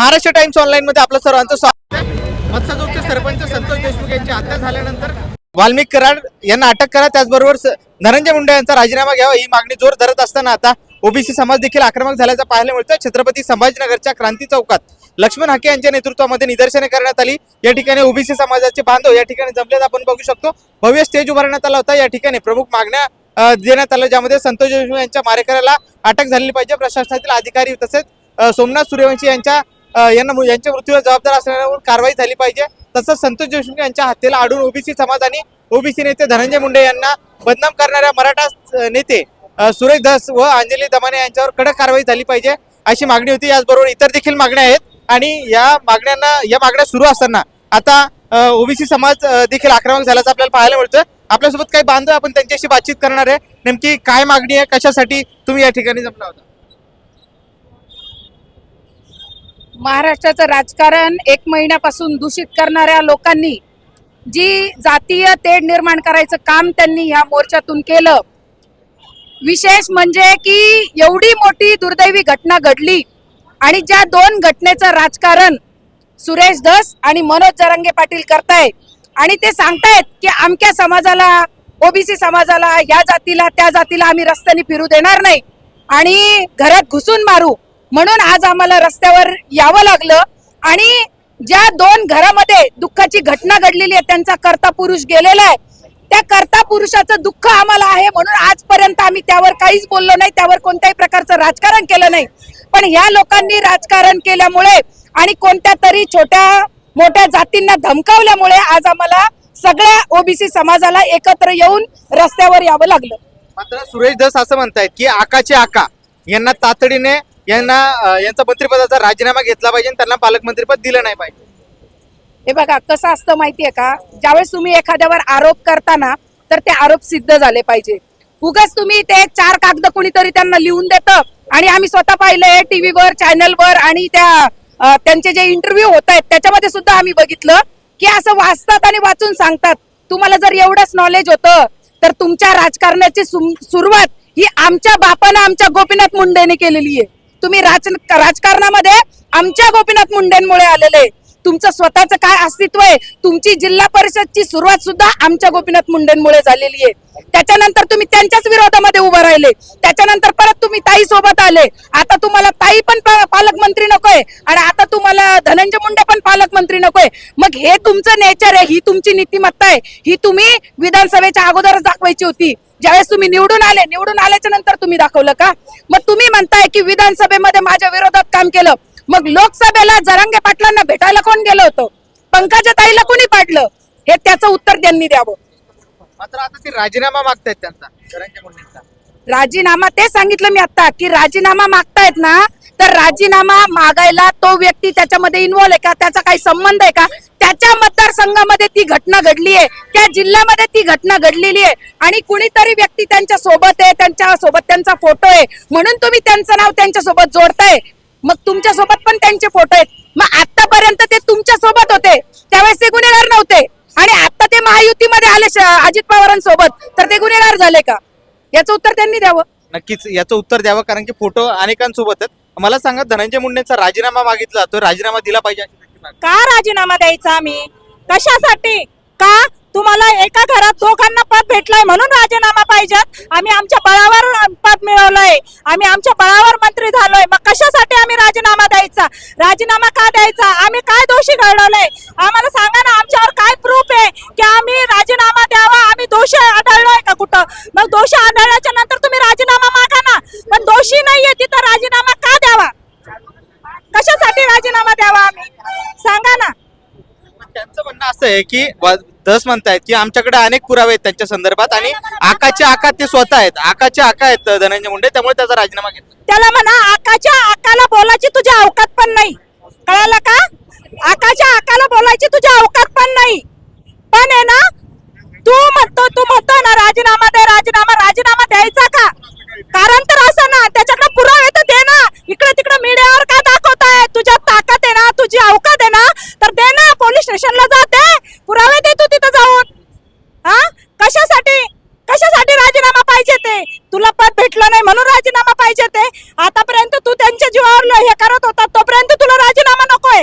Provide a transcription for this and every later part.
Maharashtra times online मध्ये आपलं सर्वांचं स्वागत. आहे मत्स्यजोगचे सरपंच संतोष देशमुख यांची हत्या झाल्यानंतर वाल्मिक कराड यांना अटक करा. त्याचबरोबर धनंजय मुंडे यांचा राजीनामा घ्यावा ही मागणी जोर धरत असताना आता ओबीसी समाज देखील आक्रमक झाल्याचं पाहायला मिळतं छत्रपती संभाजीनगरच्या क्रांती चौकात लक्ष्मण हाके यांच्या नेतृत्वामध्ये निदर्शने करण्यात आली. या ठिकाणी ओबीसी समाजाचे बांधव या ठिकाणी जमलेत आपण बघू शकतो. भव्य स्टेज उभारण्यात आला होता. या ठिकाणी प्रमुख मागण्या देण्यात आल्या ज्यामध्ये संतोष देशमुख यांच्या मारेकऱ्याला अटक झालेली पाहिजे. प्रशासनातील अधिकारी तसेच सोमनाथ सूर्यवंशी यांच्या यांना यांच्या मृत्यूवर जबाबदार असणाऱ्यावर कारवाई झाली पाहिजे. तसंच संतोष देशमुख यांच्या हत्येला आढळून ओबीसी समाज आणि ओबीसी नेते धनंजय मुंडे यांना बदनाम करणाऱ्या मराठा नेते सुरेश दास व अंजली दमाने यांच्यावर कडक कारवाई झाली पाहिजे अशी मागणी होती. याचबरोबर इतर देखील मागण्या आहेत. आणि या मागण्यांना या मागण्या सुरू असताना आता ओबीसी समाज देखील आक्रमक झाल्याचं आपल्याला पाहायला मिळतं आपल्यासोबत काही बांधव आपण त्यांच्याशी बातचीत करणार आहे. नेमकी काय मागणी आहे? कशासाठी तुम्ही या ठिकाणी जमला होता? महाराष्ट्राचं राजकारण एक महिन्यापासून दूषित करणाऱ्या लोकांनी जी जातीय तेढ निर्माण करायचं काम त्यांनी ह्या मोर्चातून केलं. विशेष म्हणजे की एवढी मोठी दुर्दैवी घटना घडली आणि ज्या दोन घटनेचं राजकारण सुरेश धस आणि मनोज जरांगे पाटील करतायत आणि ते सांगतायत की आमक्या समाजाला ओबीसी समाजाला या जातीला त्या जातीला आम्ही रस्त्याने फिरू देणार नाही आणि घरात घुसून मारू. म्हणून आज आम्हाला रस्त्यावर यावं लागलं आणि ज्या दोन घरामध्ये दुःखाची घटना घडलेली आहे त्यांचा कर्ता पुरुष गेलेला आहे त्या कर्ता पुरुषाचं दुःख आम्हाला आहे म्हणून आजपर्यंत आम्ही त्यावर काहीच बोललो नाही त्यावर कोणत्याही प्रकारचं राजकारण केलं नाही. पण ह्या लोकांनी राजकारण केल्यामुळे आणि कोणत्या तरी छोट्या मोठ्या जातींना धमकावल्यामुळे आज आम्हाला सगळ्या ओबीसी समाजाला एकत्र येऊन रस्त्यावर यावं लागलं. मात्र सुरेश धस असं म्हणतायत की आकाचे आका यांना तातडीने यांना यांचा मंत्रिपदाचा राजीनामा घेतला पाहिजे त्यांना पालकमंत्रीपद दिलं नाही पाहिजे. हे बघा कसं असतं माहितीये का? ज्यावेळेस तुम्ही एखाद्यावर आरोप करताना तर ते आरोप सिद्ध झाले पाहिजे. उगाच तुम्ही ते चार कागद कुणीतरी त्यांना लिहून देतं आणि आम्ही स्वतः पाहिलंय टीव्हीवर चॅनलवर आणि त्या त्यांचे जे इंटरव्ह्यू होत आहेत त्याच्यामध्ये सुद्धा आम्ही बघितलं की असं वाचतात आणि वाचून सांगतात. तुम्हाला जर एवढंच नॉलेज होतं तर तुमच्या राजकारणाची सुरुवात ही आमच्या बापानं आमच्या गोपीनाथ मुंडेने केलेली आहे. तुम्ही राज राजकारणामध्ये आमच्या गोपीनाथ मुंडेंमुळे आलेले. तुमचं स्वतःचं काय अस्तित्व आहे? तुमची जिल्हा परिषदची सुरुवात सुद्धा आमच्या गोपीनाथ मुंडेंमुळे झालेली आहे. त्याच्यानंतर तुम्ही त्यांच्याच विरोधामध्ये उभं राहिले. त्याच्यानंतर परत तुम्ही ताई सोबत आले. आता तुम्हाला ताई पण पालकमंत्री नकोय. आणि आता तुम्हाला धनंजय मुंडे पण पालकमंत्री नकोय. मग हे तुमचं नेचर आहे ही तुमची नीतिमत्ता आहे. ही तुम्ही विधानसभेच्या अगोदरच दाखवायची होती. ज्यावेळेस तुम्ही निवडून आले निवडून आल्याच्यानंतर तुम्ही दाखवलं का? मग तुम्ही म्हणताय की विधानसभेमध्ये माझ्या विरोधात काम केलं. मग लोकसभेला जरांगे पाटलांना भेटायला कोण गेलं होतं? पंकजा ताईला कोणी पाडलं? हे त्याचं उत्तर त्यांनी द्यावं. मात्र आता ते राजीनामा मागतायत त्यांचा राजीनामा ते सांगितलं मी आता की राजीनामा मागतायत ना तर राजीनामा मागायला तो व्यक्ती त्याच्यामध्ये इन्व्हॉल्व आहे का? त्याचा काही संबंध आहे का? त्याच्या मतदारसंघामध्ये ती घटना घडली आहे. त्या जिल्ह्यामध्ये ती घटना घडलेली आहे. आणि कुणीतरी व्यक्ती त्यांच्यासोबत आहे त्यांच्यासोबत त्यांचा फोटो आहे. म्हणून तुम्ही त्यांचं नाव त्यांच्यासोबत जोडताय. मग तुमच्यासोबत पण त्यांचे फोटो आहेत. मग आतापर्यंत ते तुमच्यासोबत होते. त्यावेळेस ते गुन्हेगार नव्हते. आणि आता ते महायुतीमध्ये आले अजित पवारांसोबत. तर ते गुन्हेगार झाले का? याचं उत्तर त्यांनी द्यावं. नक्कीच याचं उत्तर द्यावं कारण की फोटो अनेकांसोबत आहेत. मला सांगा धनंजय मुंडेंचा राजीनामा मागितला तो राजीनामा दिला पाहिजे अशी त्यांची मागणी. का राजीनामा द्यायचा आम्ही? कशासाठी? का तुम्हाला एका घरात दोघांना पद भेटलाय म्हणून राजीनामा पाहिजेत. आम्ही आमच्या बळावर पद मिळवलंय. आम्ही आमच्या बळावर मंत्री झालोय. मग कशासाठी आम्ही राजीनामा द्यायचा? राजीनामा का द्यायचा? आम्ही काय दोषी घडवलंय? आम्हाला सांगा ना आमच्यावर काय प्रूफ आहे की आम्ही राजीनामा द्यावा? आम्ही दोषी आढळलोय का कुठं? मग दोषी आढळल्याच्या नंतर तुम्ही राजीनामा मागा ना. पण दोषी नाहीये तिथं राजीनामा का द्यावा? कशासाठी राजीनामा द्यावा आम्ही? सांगा ना. त्यांचं म्हणणं असं आहे की तसंच दस म्हणतायत की आमच्याकडे अनेक पुरावे आहेत त्यांच्या संदर्भात आणि आकाचे आका ते स्वतः आहेत. आकाचे आका आहेत धनंजय मुंडे त्यामुळे त्याचा राजीनामा घेतला. त्याला म्हणा आकाच्या आकाला बोलायची तुझी अवकात पण नाही. कळालं का? आकाच्या आकाला बोलायची तुझी अवकात पण नाही. पण आहे ना तू म्हणतो तू म्हणतो ना राजीनामा दे राजीनामा राजीनामा द्यायचा का? कारण तर असं ना त्याच्याकडे पुरावे तर दे ना. इकडे तिकडे मीडियावर काय दाखवताय? तुझ्या ताकद आहे ना तुझी अवकात आहे ना तर दे ना पोलीस स्टेशनला जाते पुरावे दे तू तिथं जाऊन हा कशासाठी कशासाठी राजीनामा पाहिजे ते तुला पद भेटलं नाही म्हणून राजीनामा पाहिजे ते आतापर्यंत तू त्यांच्या जीवावर ल- हे करत होता तोपर्यंत तुला राजीनामा नको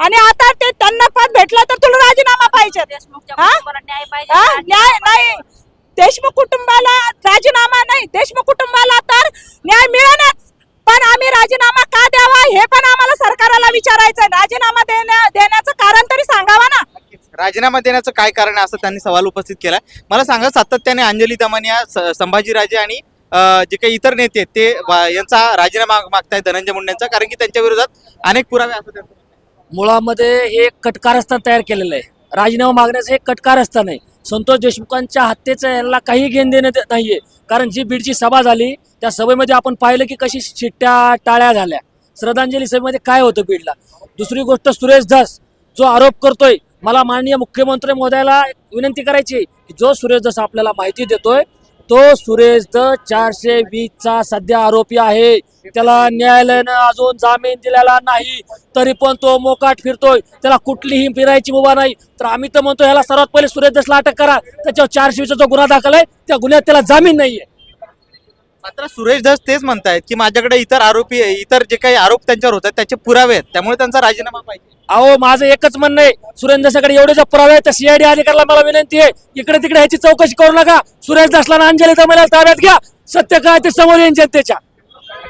आणि आता ते त्यांना पद भेटलं तर तुला राजीनामा पाहिजे देशमुखच्या हा? कुटुंबाला न्याय पाहिजे हा? आणि न्याय नाही देशमुख कुटुंबाला राजीनामा नाही देशमुख कुटुंबाला तर न्याय मिळेलच पण आम्ही राजीनामा का द्यावा हे पण आम्हाला सरकारला विचारायचं आहे. राजीनामा देण्या देण्याचं कारण तरी सांगावा ना राजीनामा देण्याचं काय कारण आहे असं त्यांनी सवाल उपस्थित केला मला सांगा सातत्याने अंजली दमानिया संभाजीराजे आणि जे काही इतर नेते ते यांचा राजीनामा मागताय धनंजय मुंडेंचा कारण की त्यांच्या विरोधात अनेक पुरावे असतात मुळामध्ये हे कटकारस्थान तयार केलेलं आहे. राजीनामा मागण्याचं हे कटकारस्थान आहे. संतोष देशमुखांच्या हत्येचं यांना काही घेण देणं नाहीये. कारण जी बीडची सभा झाली त्या सभेमध्ये आपण पाहिलं की कशी शिट्ट्या टाळ्या झाल्या. श्रद्धांजली सभेमध्ये काय होतं बीडला? दुसरी गोष्ट सुरेश धस जो आरोप करतोय मला माननीय मुख्यमंत्री महोदयाला विनंती करायची की जो सुरेश दस आपल्याला माहिती देतोय तो सुरेश द चारशे वीसचा सध्या आरोपी आहे. त्याला न्यायालयानं अजून जामीन दिलेला नाही तरी पण तो मोकाट फिरतोय. त्याला कुठलीही फिरायची मुभा नाही. तर आम्ही तर म्हणतो ह्याला सर्वात पहिले सुरेश दसला अटक करा. त्याच्यावर चारशे वीसचा जो गुन्हा दाखल आहे त्या गुन्ह्यात त्याला जामीन नाहीये. मात्र सुरेश धस तेच म्हणतायत की माझ्याकडे इतर आरोपी इतर जे काही आरोप त्यांच्यावर होतात त्याचे पुरावे आहेत. त्यामुळे त्यांचा राजीनामा पाहिजे. अहो माझं एकच म्हणणं आहे. सुरेश दसाकडे एवढे जर पुरावे आहेत तर सीआयडी अधिकाऱ्याला मला विनंती आहे इकडे तिकडे ह्याची चौकशी करू नका. सुरेश दसला अंजली दमेला ताब्यात घ्या. सत्य काय ते समोर येईन जनतेच्या.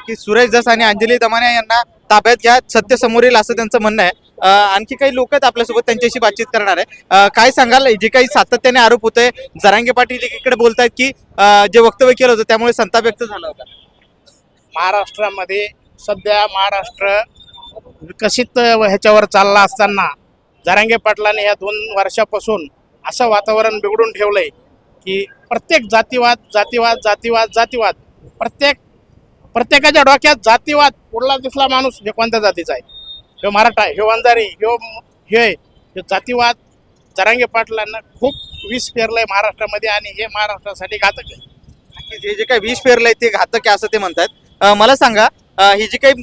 की सुरेश धस आणि अंजली दमानिया यांना ताब्यात घ्या सत्य समोर येईल असं त्यांचं म्हणणं आहे. आणखी काही लोक आहेत आपल्यासोबत त्यांच्याशी बातचीत करणार आहे. काय सांगाल? जे काही सातत्याने आरोप होत आहे जरांगे पाटील एकीकडे बोलतायत की जे वक्तव्य केलं होतं त्यामुळे संताप व्यक्त झाला होता. महाराष्ट्रामध्ये सध्या महाराष्ट्र विकसित ह्याच्यावर चालला असताना जरांगे पाटलाने या दोन वर्षापासून असं वातावरण बिघडून ठेवलंय की प्रत्येक जातीवाद जातीवाद जातीवाद जातीवाद प्रत्येक प्रत्येकाच्या डोक्यात जातीवाद पुढला दिसला माणूस हे कोणत्या जातीचा आहे? ह्यो मराठा ह्यो वंजारी ह्यो हे जातीवाद जरांगे पाटलांना खूप विष पेरलंय महाराष्ट्रामध्ये आणि हे महाराष्ट्रासाठी घातक आहे. जे जे काही विष पेरलंय ते घातक आहे असं ते म्हणतात मला सांगा ही जी काही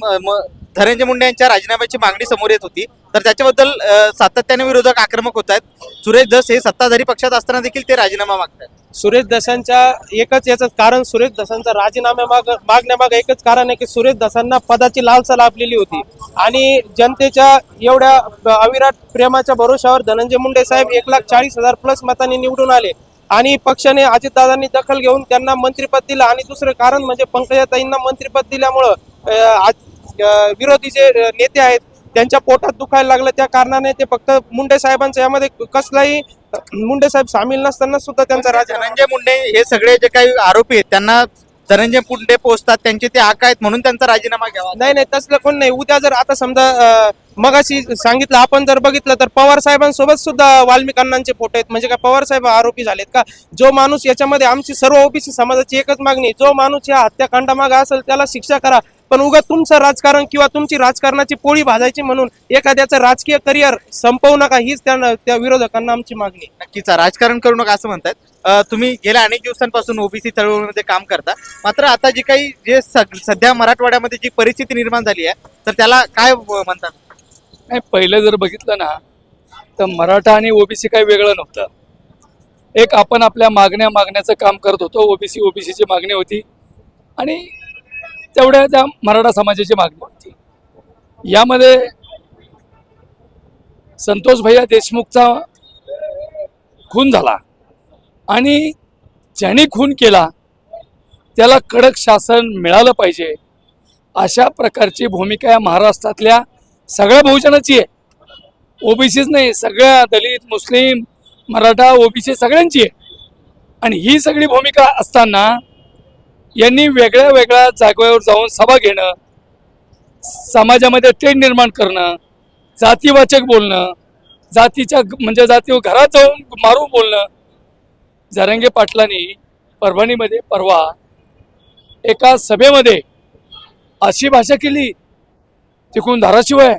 धनंजय मुंडे यांच्या राजीनाम्याची मागणी समोर येत होती. तर त्याच्याबद्दल सातत्याने विरोधक आक्रमक होत आहेत. सुरेश दस हे सत्ताधारी पक्षात असताना देखील ते राजीनामा मागतात सुरेश दसांच्या एकच याचं कारण सुरेश दसांचा राजीनामा माग मागण्यामागे एकच कारण आहे की सुरेश दसांना पदाची लालसा लाभलेली होती. आणि जनतेच्या एवढ्या अविराट प्रेमाच्या भरोशावर धनंजय मुंडे साहेब एक लाख चाळीस हजार प्लस मतांनी निवडून आले. आणि पक्षाने अजितदादांनी दखल घेऊन त्यांना मंत्रिपद दिलं. आणि दुसरं कारण म्हणजे पंकजाताईंना मंत्रिपद दिल्यामुळं आज- विरोधी जे नेते आहेत त्यांच्या पोटात दुखायला लागलं. त्या कारणाने ते फक्त मुंडे साहेबांचं यामध्ये कसलाही मुंडे साहेब सामील नसताना सुद्धा त्यांचा राजीनामा धनंजय मुंडे हे सगळे जे काही आरोपी आहेत त्यांना धनंजय मुंडे पोहोचतात त्यांचे ते आका आहेत म्हणून त्यांचा राजीनामा घ्यावा नाही नाही तसलं कोण नाही. उद्या जर आता समजा मगाशी सांगितलं आपण जर बघितलं तर पवार साहेबांसोबत सुद्धा वाल्मिक अण्णांचे फोटो आहेत. म्हणजे काय पवार साहेब आरोपी झालेत का? जो माणूस याच्यामध्ये आमची सर्व ओबीसी समाजाची एकच मागणी जो माणूस या हत्याकांडामागे असेल त्याला शिक्षा करा. पण उगा तुमचं राजकारण किंवा तुमची राजकारणाची पोळी भाजायची म्हणून एखाद्याचं राजकीय करिअर संपवू नका हीच त्या त्या विरोधकांना आमची मागणी. नक्कीच राजकारण करू नका असं म्हणतात तुम्ही गेल्या अनेक दिवसांपासून ओबीसी चळवळीमध्ये काम करता. मात्र आता जी काही जे सध्या मराठवाड्यामध्ये जी परिस्थिती निर्माण झाली आहे तर त्याला काय म्हणतात नाही पहिलं जर बघितलं ना तर मराठा आणि ओबीसी काही वेगळं नव्हतं. एक आपण आपल्या मागण्या मागण्याचं काम करत होतो ओबीसी ओबीसीची मागणी होती. आणि तेवढ्या त्या मराठा समाजाची मागणी होती. यामध्ये संतोष भैया देशमुखचा खून झाला आणि ज्यांनी खून केला त्याला कडक शासन मिळालं पाहिजे. अशा प्रकारची भूमिका या महाराष्ट्रातल्या सगळ्या बहुजनाची आहे. ओबीसीच नाही सगळ्या दलित मुस्लिम मराठा ओबीसी सगळ्यांची आहे. आणि ही सगळी भूमिका असताना यांनी वेगळ्या वेगळ्या जागेवर जाऊन सभा घेणं समाजामध्ये तेढ निर्माण करणं जातीवाचक बोलणं जातीच्या म्हणजे जाती घरात जाऊन मारून बोलणं जरंगे पाटलांनी परभणीमध्ये परवा एका सभेमध्ये अशी भाषा केली तिकून धाराशिव आहे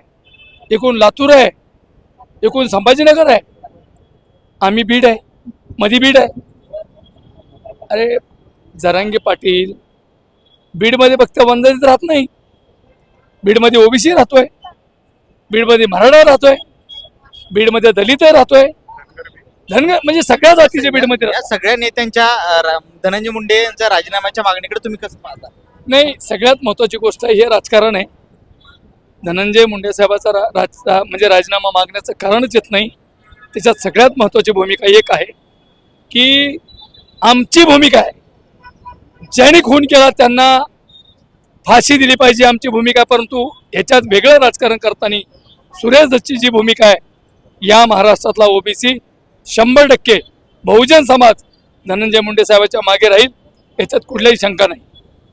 एकूण लातूर आहे एकूण संभाजीनगर आहे. आम्ही बीड आहे मधी बीड आहे. अरे जरांगे पाटील. बीडमध्ये फक्त वंदनीत राहत नाही. बीडमध्ये ओबीसी राहतोय. बीडमध्ये मराठा राहतोय. बीडमध्ये दलित राहतोय. धनगर म्हणजे सगळ्या जातीचे बीडमध्ये या सगळ्या नेत्यांच्या रा- धनंजय मुंडे यांच्या राजीनाम्याच्या मागणीकडे तुम्ही कसं पाहता? नाही सगळ्यात महत्वाची गोष्ट हे राजकारण आहे. धनंजय मुंडे साहेबाचा रा, राज, रा- म्हणजे राजीनामा मागण्याचं कारणच येत नाही. त्याच्यात सगळ्यात महत्त्वाची भूमिका एक आहे की आमची भूमिका आहे. ज्यांनी खून केला त्यांना फाशी दिली पाहिजे आमची भूमिका आहे परंतु याच्यात वेगळं राजकारण करताना सुरेश दत्तची जी भूमिका आहे या महाराष्ट्रातला ओबीसी शंभर टक्के बहुजन समाज धनंजय मुंडे साहेबाच्या मागे राहील याच्यात कुठल्याही शंका नाही.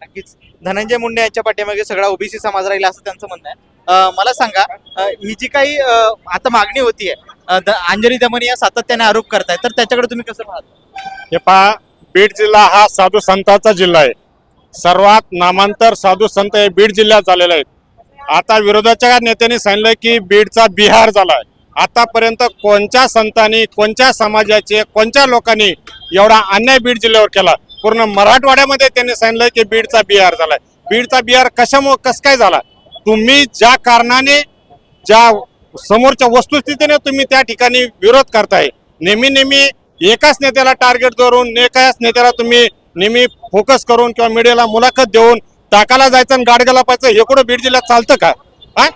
नक्कीच. धनंजय मुंडे यांच्या पाठीमागे सगळा ओबीसी समाज राहील असं त्यांचं म्हणणं आहे. मला सांगा ही जी काही आता मागणी होतीये अं, द- अंजली दमनी या सातत्याने आरोप करतायत तर त्याच्याकडे तुम्ही कसं पाहता? हे पहा बीड जिल्हा हा साधू संतांचा जिल्हा आहे. सर्वात नामांतर साधू संत हे बीड जिल्ह्यात झालेले आहेत. आता विरोधाच्या नेत्यांनी सांगितलं की बीडचा बिहार झाला आहे आतापर्यंत कोणत्या संतांनी कोणत्या समाजाचे कोणत्या लोकांनी एवढा अन्याय बीड जिल्ह्यावर केला? पूर्ण मराठवाड्यामध्ये त्यांनी सांगितलं की बीडचा बिहार झालाय. बीडचा बिहार कशामुळे कस काय झाला? तुम्ही ज्या कारणाने ज्या समोरच्या वस्तुस्थितीने तुम्ही त्या ठिकाणी विरोध करताय नेहमी नेहमी एकाच नेत्याला टार्गेट धरून एकाच नेत्याला तुम्ही नेहमी फोकस करून किंवा मीडियाला मुलाखत देऊन टाकाला जायचं आणि गाडग्याला पाहायचं हे कुठं बीड जिल्ह्यात चालतं का? हा?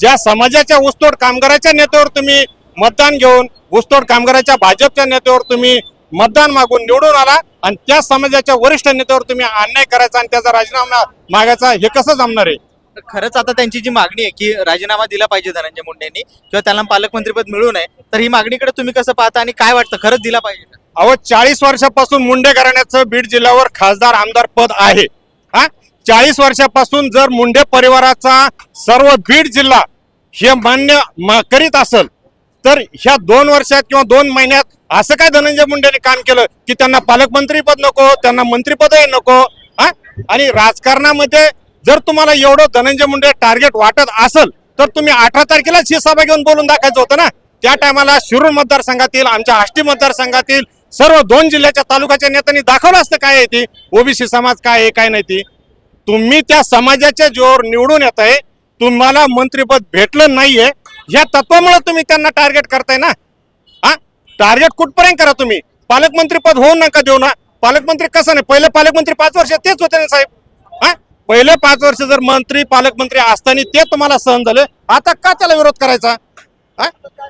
ज्या समाजाच्या ऊसतोड कामगाराच्या नेत्यावर तुम्ही मतदान घेऊन ऊसतोड कामगाराच्या भाजपच्या नेत्यावर तुम्ही मतदान मागून निवडून आला आणि त्या समाजाच्या वरिष्ठ नेत्यावर तुम्ही अन्याय करायचा आणि त्याचा राजीनामा मागायचा हे कसं जमणार आहे? खरंच आता त्यांची जी मागणी आहे की राजीनामा दिला पाहिजे धनंजय मुंडेंनी किंवा त्यांना पालकमंत्रीपद मिळू नये तर ही मागणीकडे तुम्ही कसं पाहता आणि काय वाटतं? खरंच दिला पाहिजे का? अहो चाळीस वर्षापासून मुंडे घराण्याचं बीड जिल्ह्यावर खासदार आमदार पद आहे. हा? चाळीस वर्षापासून जर मुंडे परिवाराचा सर्व बीड जिल्हा हे मान्य मा करीत असेल तर ह्या दोन वर्षात किंवा दोन महिन्यात असं काय धनंजय मुंडेने काम केलं की त्यांना पालकमंत्री पद नको त्यांना मंत्रीपदही नको हा? आणि राजकारणामध्ये जर तुम्हाला एवढं धनंजय मुंडे टार्गेट वाटत असेल तर तुम्ही अठरा तारखेला ही सभा घेऊन बोलून दाखवायचं होतं ना? त्या टायमाला शिरूर मतदारसंघातील आमच्या आष्टी मतदारसंघातील सर्व दोन जिल्ह्याच्या तालुक्याच्या नेत्यांनी दाखवलं असतं काय आहे ती? ओबीसी समाज काय आहे काय नाही ती? तुम्ही त्या समाजाच्या जोर निवडून येत आहे तुम्हाला मंत्रीपद भेटलं नाहीये या तत्वामुळे तुम्ही त्यांना टार्गेट करताय ना? हा? टार्गेट कुठपर्यंत करा तुम्ही? पालकमंत्री पद होऊ नका देऊ ना. पालकमंत्री कसं नाही? पहिले पालकमंत्री पाच वर्ष तेच होते ना साहेब. हा? पहिले पाच वर्ष जर मंत्री पालकमंत्री असताना ते तुम्हाला सहन झाले आता का त्याला विरोध करायचा?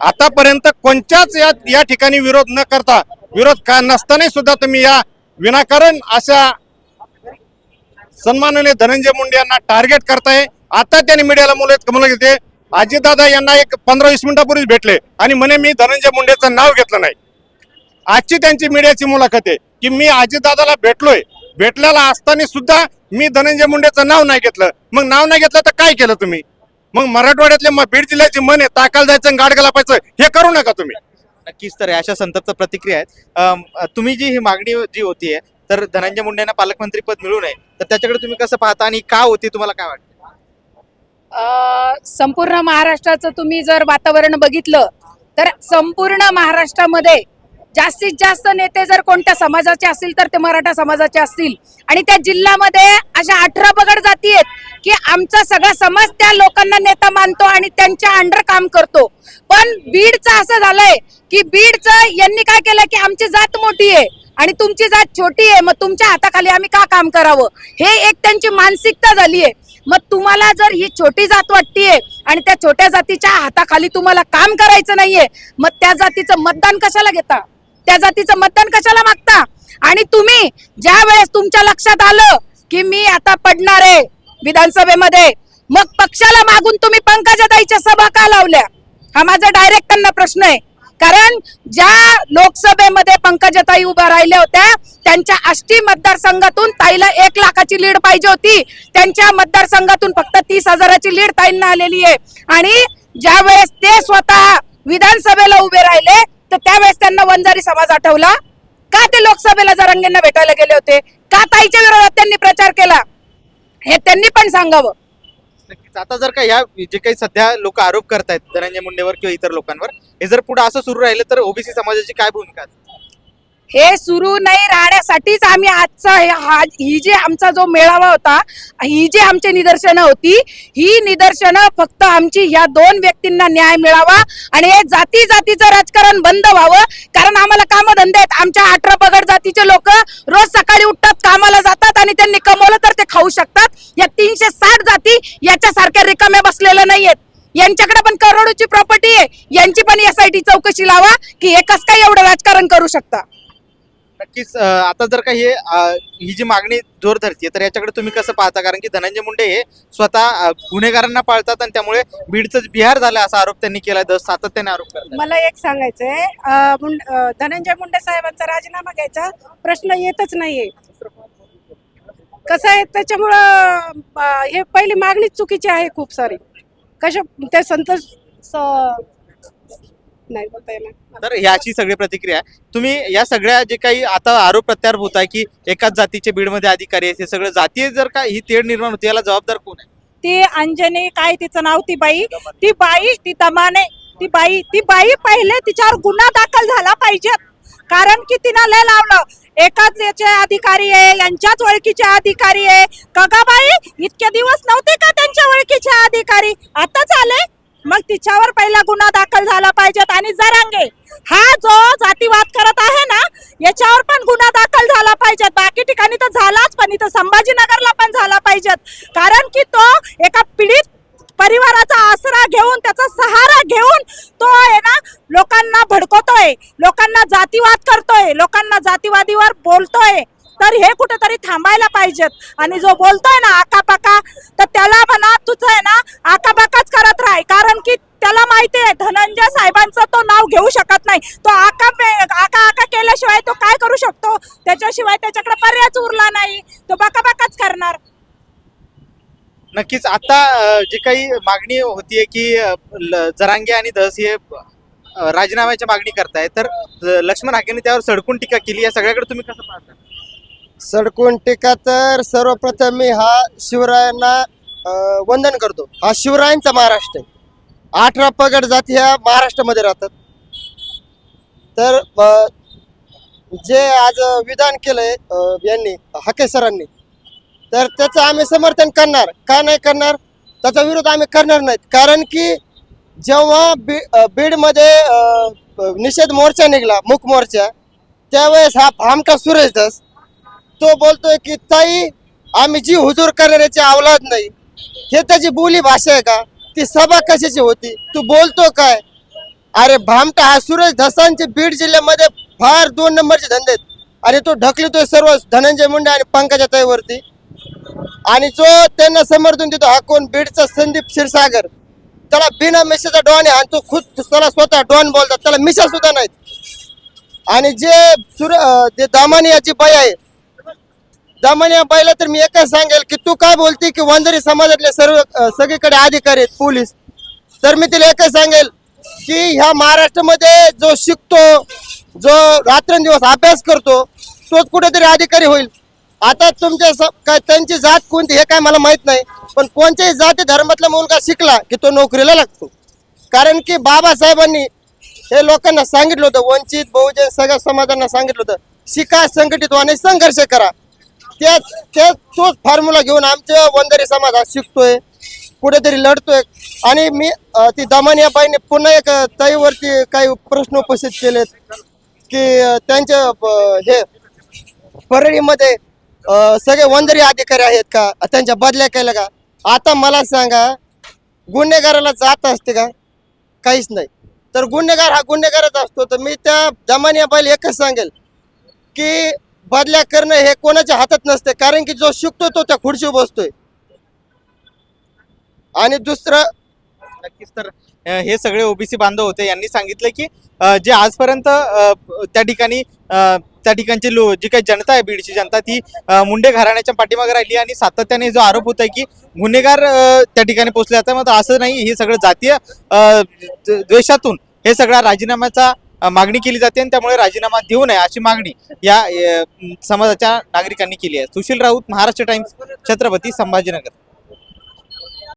आतापर्यंत कोणत्याच या या ठिकाणी विरोध न करता विरोध का नसताना सुद्धा तुम्ही या विनाकारण अशा सन्मानाने धनंजय मुंडे यांना टार्गेट करताय. आता त्यांनी मीडियाला मुलं मुलं घेते अजितदादा यांना एक पंधरा वीस मिनिटापूर्वीच भेटले. आणि म्हणे मी धनंजय मुंडेचं नाव घेतलं नाही. आजची त्यांची मीडियाची मुलाखत आहे की मी अजितदादाला भेटलोय. भेटलेला असताना सुद्धा मी धनंजय मुंडेचं नाव नाही घेतलं. मग नाव नाही घेतलं तर काय केलं तुम्ही? मग मराठवाड्यातले बीड जिल्ह्याची मन आहे ताकाल जायचं आणि गाडगाला पाहायचं हे करू नका तुम्ही. नक्कीच तर. अशा संतप्त प्रतिक्रिया आहेत. तुम्ही जी ही मागणी जी होतीये तर धनंजय मुंडेंना पालकमंत्रीपद मिळू नये. तर त्याच्याकडे तुम्ही कसं पाहता आणि का होती तुम्हाला काय वाटतं? अ, संपूर्ण महाराष्ट्राचं तुम्ही जर वातावरण बघितलं तर संपूर्ण महाराष्ट्रामध्ये जास्तीत जास्त नेते जर कोणत्या समाजाचे असतील तर ते मराठा समाजाचे असतील. आणि त्या जिल्ह्यामध्ये अशा अठरा पगड जाती आहेत की आमचा सगळा समाज त्या लोकांना नेता मानतो आणि त्यांच्या अंडर काम करतो. पण बीडचं असं झालंय की बीडचं यांनी काय केलं की आमची जात मोठी आहे आणि तुमची जात छोटी आहे मग तुमच्या हाताखाली आम्ही का काम करावं? हे एक त्यांची मानसिकता झाली आहे. मग तुम्हाला जर ही छोटी जात वाटतीये आणि त्या छोट्या जातीच्या हाताखाली तुम्हाला काम करायचं नाहीये मग त्या जातीचं मतदान कशाला घेता? त्या जातीचं मतदान कशाला मागता? आणि तुम्ही ज्या वेळेस तुमच्या लक्षात आलं की मी आता पडणार आहे विधानसभेमध्ये मग पक्षाला मागून तुम्ही पंकजाताईच्या सभा का लावल्या? हा माझा डायरेक्ट त्यांना प्रश्न आहे. कारण ज्या लोकसभेमध्ये पंकजाताई उभ्या राहिल्या होत्या त्यांच्या आष्टी मतदारसंघातून ताईला एक लाखाची लीड पाहिजे होती. त्यांच्या मतदारसंघातून फक्त तीस हजाराची लीड ताईंना आलेली आहे. आणि ज्या वेळेस ते स्वतः विधानसभेला उभे राहिले तर त्यावेळेस त्यांना वंजारी समाज आठवला. का ते लोकसभेला जरांगेंना भेटायला गेले होते? का ताईच्या विरोधात त्यांनी प्रचार केला? हे त्यांनी पण सांगावं. नक्कीच. आता जर का या जे काही सध्या लोक आरोप करतायत धनंजय मुंडेवर किंवा इतर लोकांवर हे जर पुढे असं सुरू राहिलं तर ओबीसी समाजाची काय भूमिका हे सुरू नाही राहण्यासाठीच आम्ही आजचा हे- हा ही जे आमचा जो मेळावा होता ही जी आमची निदर्शनं होती ही निदर्शनं फक्त आमची ह्या दोन व्यक्तींना न्याय मिळावा आणि हे जाती जातीचं राजकारण बंद व्हावं कारण आम्हाला कामधंदे आहेत. आमच्या अठरा पगड जातीचे लोक रोज सकाळी उठतात कामाला जातात आणि त्यांनी कमवलं तर ते खाऊ शकतात. या तीनशे साठ जाती याच्यासारख्या रिकाम्या बसलेल्या नाहीयेत. यांच्याकडे पण करोडोची प्रॉपर्टी आहे. यांची पण एसआयटी चौकशी लावा की हे कसं काय एवढं राजकारण करू शकता? नक्कीच आता जर का हे ही जी मागणी जोर धरते तर याच्याकडे तुम्ही कसं पाहता? कारण की धनंजय मुंडे हे स्वतः गुन्हेगारांना पाळतात आणि त्यामुळे बीडचं बिहार झालं असा आरोप त्यांनी केला दस सातत्याने आरोप मला एक सांगायचंय धनंजय मुंडे साहेबांचा राजीनामा घ्यायचा प्रश्न येतच नाहीये. कसं आहे त्याच्यामुळं हे पहिली मागणीच चुकीची आहे खूप सारी. कशा ते संतोष नाही बोलता येणार. तर ह्याची सगळी प्रतिक्रिया आहे. तुम्ही या सगळ्या जे काही आता आरोप प्रत्यारोप होत आहे की एकाच जातीचे बीडमध्ये अधिकारी आहेत हे सगळं जातीय जर का ही तेढ निर्माण होते याला जबाबदार कोण आहे? ती अंजनी काय तिचं नाव ती बाई ती बाई ती दमाने ती बाई ती बाई पहिले तिच्यावर गुन्हा दाखल झाला पाहिजे. कारण की तिनं लय लावलं. एकाच याचे अधिकारी आहे यांच्याच ओळखीचे अधिकारी आहे. कगाबाई इतके दिवस नव्हते का त्यांच्या ओळखीचे अधिकारी? आताच आले. मग तिच्यावर पहिला गुन्हा दाखल झाला पाहिजेत आणि जरांगे हा जो जातीवाद करत आहे ना याच्यावर पण गुन्हा दाखल झाला पाहिजेत. बाकी ठिकाणी तर झालाच पण इथं संभाजीनगरला पण झाला पाहिजेत. कारण की तो एका पीडित परिवाराचा आसरा घेऊन त्याचा सहारा घेऊन तो आहे ना लोकांना भडकवतोय लोकांना जातीवाद करतोय लोकांना जातीवादीवर बोलतोय. तर हे कुठेतरी थांबायला पाहिजेत. आणि जो बोलतोय ना आकापाका तर त्याला म्हणा तुझं आहे ना आकापाकाच करत राह. कारण की त्याला माहिती आहे धनंजय साहेबांचं तो नाव घेऊ शकत नाही. तो आका आका आका केल्याशिवाय तो काय करू शकतो? त्याच्याशिवाय त्याच्याकडे पर्यायच उरला नाही. तो बाकाबाकाच करणार. नक्कीच. आता जी काही मागणी होतीये की जरांगे आणि धस हे राजीनाम्याची मागणी करताय तर लक्ष्मण हाकेने त्यावर सडकून टीका केली. या सगळ्याकडे तुम्ही कसं पाहता? सडकून टीका तर सर्वप्रथम मी हा शिवरायांना वंदन करतो. हा शिवरायांचा महाराष्ट्र आहे. अठरा पगड जाती ह्या महाराष्ट्रामध्ये राहतात. तर जे आज विधान केलंय यांनी हाके सरांनी तर त्याचं आम्ही समर्थन करणार. का नाही करणार? त्याचा विरोध आम्ही करणार नाहीत. कारण की जेव्हा बी अं, बीडमध्ये निषेध मोर्चा निघाला मूक मोर्चा त्यावेळेस हा भामटा सुरेश दास तो बोलतोय की ताई आम्ही जी हुजूर करण्याची अवलाद नाही हे त्याची बोली भाषा आहे का ती सभा कशाची होती? तू बोलतो काय? अरे भामटा हा सुरेश धसांचे बीड जिल्ह्यामध्ये फार दोन नंबरचे धंदे आहेत. आणि तो ढकलतोय सर्व धनंजय मुंडे आणि पंकजा ताईवरती. आणि जो त्यांना समर्थन देतो हा कोण? बीडचा संदीप क्षीरसागर. त्याला बिना मिशाचा डॉन आहे आणि तो खुद त्याला स्वतः डॉन बोलतात. त्याला मिशा सुद्धा नाहीत. आणि जे सुर जे दामानी याची बाई आहे दामानिया बाईला तर मी एकच सांगेल की तू काय बोलते की वंजारी समाजातले सर्व सगळीकडे अधिकारी आहेत पोलीस. तर मी तिला एकच सांगेल की ह्या महाराष्ट्रामध्ये जो शिकतो जो रात्रंदिवस अभ्यास करतो तोच कुठेतरी अधिकारी होईल. आता तुमच्या स- काय त्यांची जात कोणती हे काय मला माहीत नाही पण कोणत्याही जाती धर्मातला मुलगा शिकला की तो नोकरीला लागतो. कारण की बाबासाहेबांनी हे लोकांना सांगितलं होतं वंचित बहुजन सगळ्या समाजांना सांगितलं होतं शिका संघटित व्हा आणि संघर्ष करा. त्याच त्याच तोच फॉर्म्युला घेऊन आमच्या वंजारी समाज आज शिकतोय कुठेतरी लढतोय. आणि मी ती दमानिया बाईने पुन्हा एक ताईवरती काही प्रश्न उपस्थित केलेत की त्यांच्या हे परळीमध्ये सगळे वंजारी अधिकारी आहेत का? त्यांच्या बदल्या केल्या का? आता मला सांगा गुन्हेगाराला जात असते का? काहीच नाही. तर गुन्हेगार हा गुन्हेगारच असतो. तर मी त्या दमानिया बाईला एकच सांगेल की बदल्या करणं हे कोणाच्या हातात नसते कारण की जो शिकतो तो त्या खुर्ची बसतोय. आणि दुसरं नक्कीच तर हे सगळे ओबीसी बांधव होते. यांनी सांगितलं की जे आजपर्यंत अं, त्या ठिकाणी त्या ठिकाणची लो जी काही जनता आहे बीडची जनता ती मुंडे घराण्याच्या पाठीमागे राहिली आणि सातत्याने जो आरोप होत आहे की गुन्हेगार त्या ठिकाणी पोहोचले जातात. मग असं नाही हे सगळं जातीय द्वेषातून हे सगळ्या राजीनाम्याचा मागणी केली जाते आणि त्यामुळे राजीनामा देऊ नये अशी मागणी या समाजाच्या नागरिकांनी केली आहे. सुशील राऊत महाराष्ट्र टाइम्स छत्रपती संभाजीनगर.